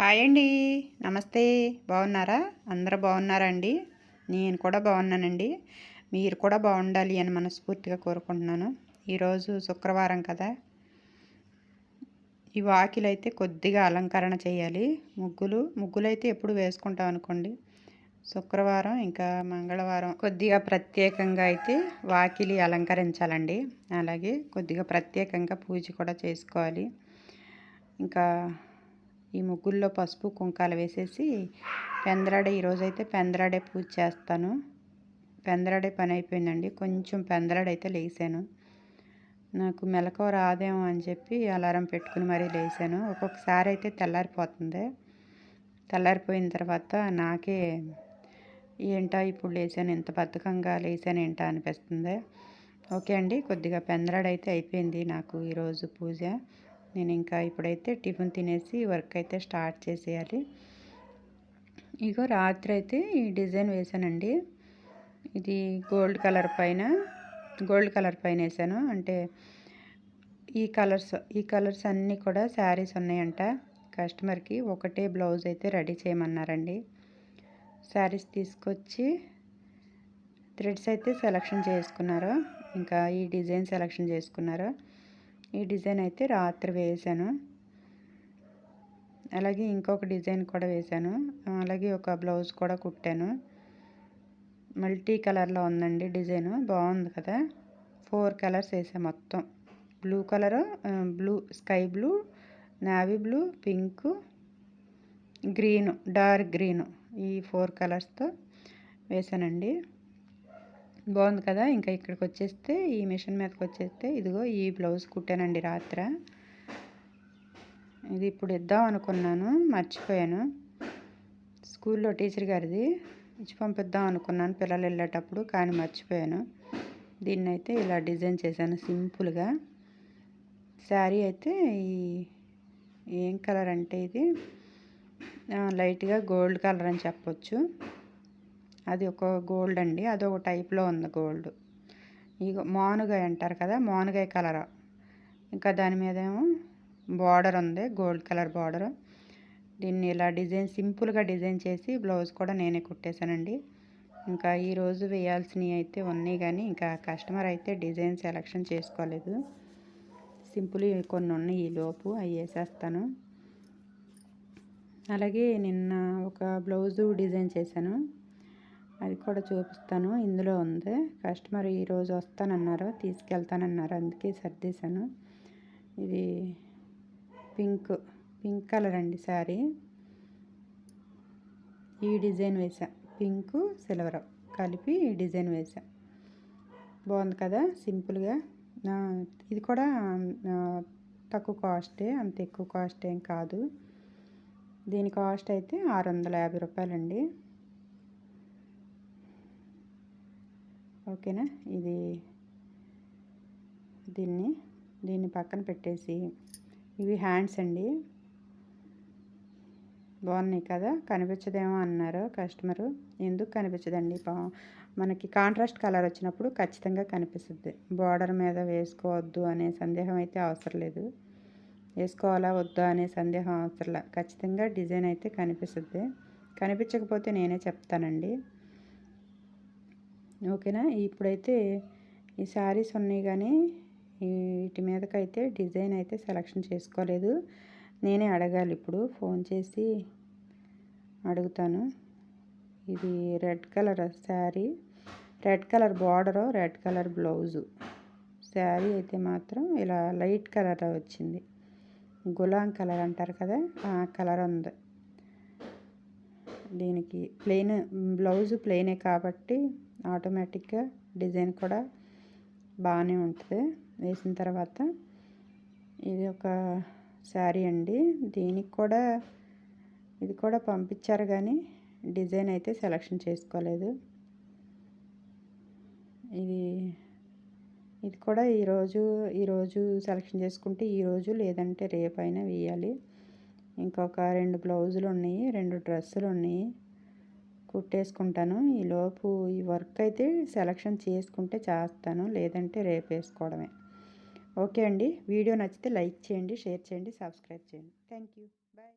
Hi అండి. నమస్తే. బాగున్నారా? అందరూ బాగున్నారా అండి నేను కూడా బాగున్నానండి. మీరు కూడా బాగుండాలి అని మనస్ఫూర్తిగా కోరుకుంటున్నాను. ఈరోజు శుక్రవారం కదా. ఈ వాకిలు అయితే కొద్దిగా అలంకరణ చేయాలి. ముగ్గులు ముగ్గులు అయితే ఎప్పుడు వేసుకుంటాం అనుకోండి. శుక్రవారం ఇంకా మంగళవారం కొద్దిగా ప్రత్యేకంగా అయితే వాకిలి అలంకరించాలండి. అలాగే కొద్దిగా ప్రత్యేకంగా పూజ కూడా చేసుకోవాలి. ఇంకా ఈ ముగ్గుల్లో పసుపు కుంకాలు వేసేసి పెందరాడే ఈరోజైతే పెందరాడే పూజ చేస్తాను. పెందరాడే పని అయిపోయిందండి. కొంచెం పెందరాడైతే లేసాను. నాకు మెలకువ రాదేమో అని చెప్పి అలారం పెట్టుకుని మరీ లేసాను. ఒక్కొక్కసారి అయితే తెల్లారిపోతుంది. తెల్లారిపోయిన తర్వాత నాకే ఏంటా ఇప్పుడు లేసాను? ఇంత బద్ధకంగా లేసాను ఏంటా అనిపిస్తుంది. ఓకే అండి. కొద్దిగా పెందరాడైతే అయిపోయింది నాకు ఈరోజు పూజ. నేను ఇంకా ఇప్పుడైతే టిఫిన్ తినేసి వర్క్ అయితే స్టార్ట్ చేసేయాలి. ఇగో రాత్రి అయితే ఈ డిజైన్ వేసానండి. ఇది గోల్డ్ కలర్ పైన గోల్డ్ కలర్ పైన వేసాను. అంటే ఈ కలర్స్ ఈ కలర్స్ అన్నీ కూడా శారీస్ ఉన్నాయంట. కస్టమర్కి ఒకటే బ్లౌజ్ అయితే రెడీ చేయమన్నారండి. శారీస్ తీసుకొచ్చి థ్రెడ్స్ అయితే సెలక్షన్ చేసుకున్నారు. ఇంకా ఈ డిజైన్ సెలక్షన్ చేసుకున్నారు. ఈ డిజైన్ అయితే రాత్రి వేసాను. అలాగే ఇంకొక డిజైన్ కూడా వేశాను అలాగే ఒక బ్లౌజ్ కూడా కుట్టాను. మల్టీ కలర్లో ఉందండి డిజైన్. బాగుంది కదా? ఫోర్ కలర్స్ వేసాను మొత్తం. Blue colour blue sky blue navy blue pink green dark green ఈ ఫోర్ కలర్స్తో వేసానండి. బాగుంది కదా ఇంకా ఇక్కడికి వచ్చేస్తే ఈ మిషన్ మీదకి వచ్చేస్తే ఇదిగో ఈ బ్లౌజ్ కుట్టానండి రాత్ర. ఇది ఇప్పుడు ఇద్దాం అనుకున్నాను మర్చిపోయాను. స్కూల్లో టీచర్ గారిది ఇచ్చి పంపిద్దాం అనుకున్నాను పిల్లలు వెళ్ళేటప్పుడు కానీ మర్చిపోయాను. దీన్ని అయితే ఇలా డిజైన్ చేశాను సింపుల్గా. శారీ అయితే ఈ ఏం కలర్ అంటే ఇది లైట్గా గోల్డ్ కలర్ అని చెప్పొచ్చు. అది ఒక గోల్డ్ అండి అది ఒక టైప్లో ఉంది గోల్డ్ ఇక మానుగాయ అంటారు కదా మానుగాయ కలర్ ఇంకా దాని మీద ఏమో బార్డర్ ఉంది గోల్డ్ కలర్ బార్డర్ దీన్ని ఇలా డిజైన్ సింపుల్గా డిజైన్ చేసి బ్లౌజ్ కూడా నేనే కుట్టేశానండి. ఇంకా ఈరోజు వేయాల్సినవి అయితే ఉన్నాయి కానీ ఇంకా కస్టమర్ అయితే డిజైన్ సెలెక్షన్ చేసుకోలేదు. సింపుల్ కొన్ని ఉన్నాయి ఈ లోపు అవి వేసేస్తాను. అలాగే నిన్న ఒక బ్లౌజు డిజైన్ చేశాను. అది కూడా చూపిస్తాను. ఇందులో ఉంది. కస్టమర్ ఈరోజు వస్తానన్నారు. తీసుకెళ్తానన్నారు. అందుకే సర్దేశాను. ఇది పింక్ పింక్ కలర్ అండి శారీ. ఈ డిజైన్ వేసా పింక్ సిల్వర్. కలిపి ఈ డిజైన్ వేసా బాగుంది కదా? సింపుల్గా. ఇది కూడా తక్కువ కాస్టే అంత ఎక్కువ కాస్ట్ ఏం కాదు. దీని కాస్ట్ అయితే ఆరు వందల యాభై రూపాయలండి. ఓకేనా? ఇది దీన్ని దీన్ని పక్కన పెట్టేసి ఇవి హ్యాండ్స్ అండి. బాగున్నాయి కదా? కనిపించదేమో అన్నారు కస్టమరు. ఎందుకు కనిపించదండి? మనకి కాంట్రాస్ట్ కలర్ వచ్చినప్పుడు ఖచ్చితంగా కనిపిస్తుంది. బార్డర్ మీద వేసుకోవద్దు అనే సందేహం అయితే అవసరం లేదు. వేసుకోవాలా వద్దా అనే సందేహం అవసరం ఖచ్చితంగా డిజైన్ అయితే కనిపిస్తుంది. కనిపించకపోతే నేనే చెప్తానండి. ఓకేనా? ఇప్పుడైతే ఈ శారీస్ ఉన్నాయి కానీ వీటి మీదకైతే డిజైన్ అయితే సెలక్షన్ చేసుకోలేదు. నేనే అడగాలి ఇప్పుడు. ఫోన్ చేసి అడుగుతాను. ఇది red colour sari. Red colour border red colour blouse. Sari అయితే మాత్రం ఇలా లైట్ కలర్ వచ్చింది. గులాం కలర్ అంటారు కదా ఆ కలర్ ఉంది. దీనికి ప్లెయిన్ బ్లౌజు ప్లెయినే కాబట్టి ఆటోమేటిక్గా డిజైన్ కూడా బాగానే ఉంటుంది. వేసిన తర్వాత ఇది ఒక శారీ అండి. దీనికి కూడా ఇది కూడా పంపించారు కానీ డిజైన్ అయితే సెలక్షన్ చేసుకోలేదు. ఇది ఇది కూడా ఈరోజు ఈరోజు సెలక్షన్ చేసుకుంటే ఈరోజు లేదంటే రేపైనా వేయాలి. ఇంకొక రెండు బ్లౌజులు ఉన్నాయి రెండు డ్రెస్సులు ఉన్నాయి. కుట్టేసుకుంటాను. ఈలోపు ఈ వర్క్ అయితే సెలక్షన్ చేసుకుంటే చేస్తాను లేదంటే రేపు వేసుకోవడమే ఓకే అండి. వీడియో నచ్చితే లైక్ చేయండి షేర్ చేయండి సబ్స్క్రైబ్ చేయండి. Thank you bye.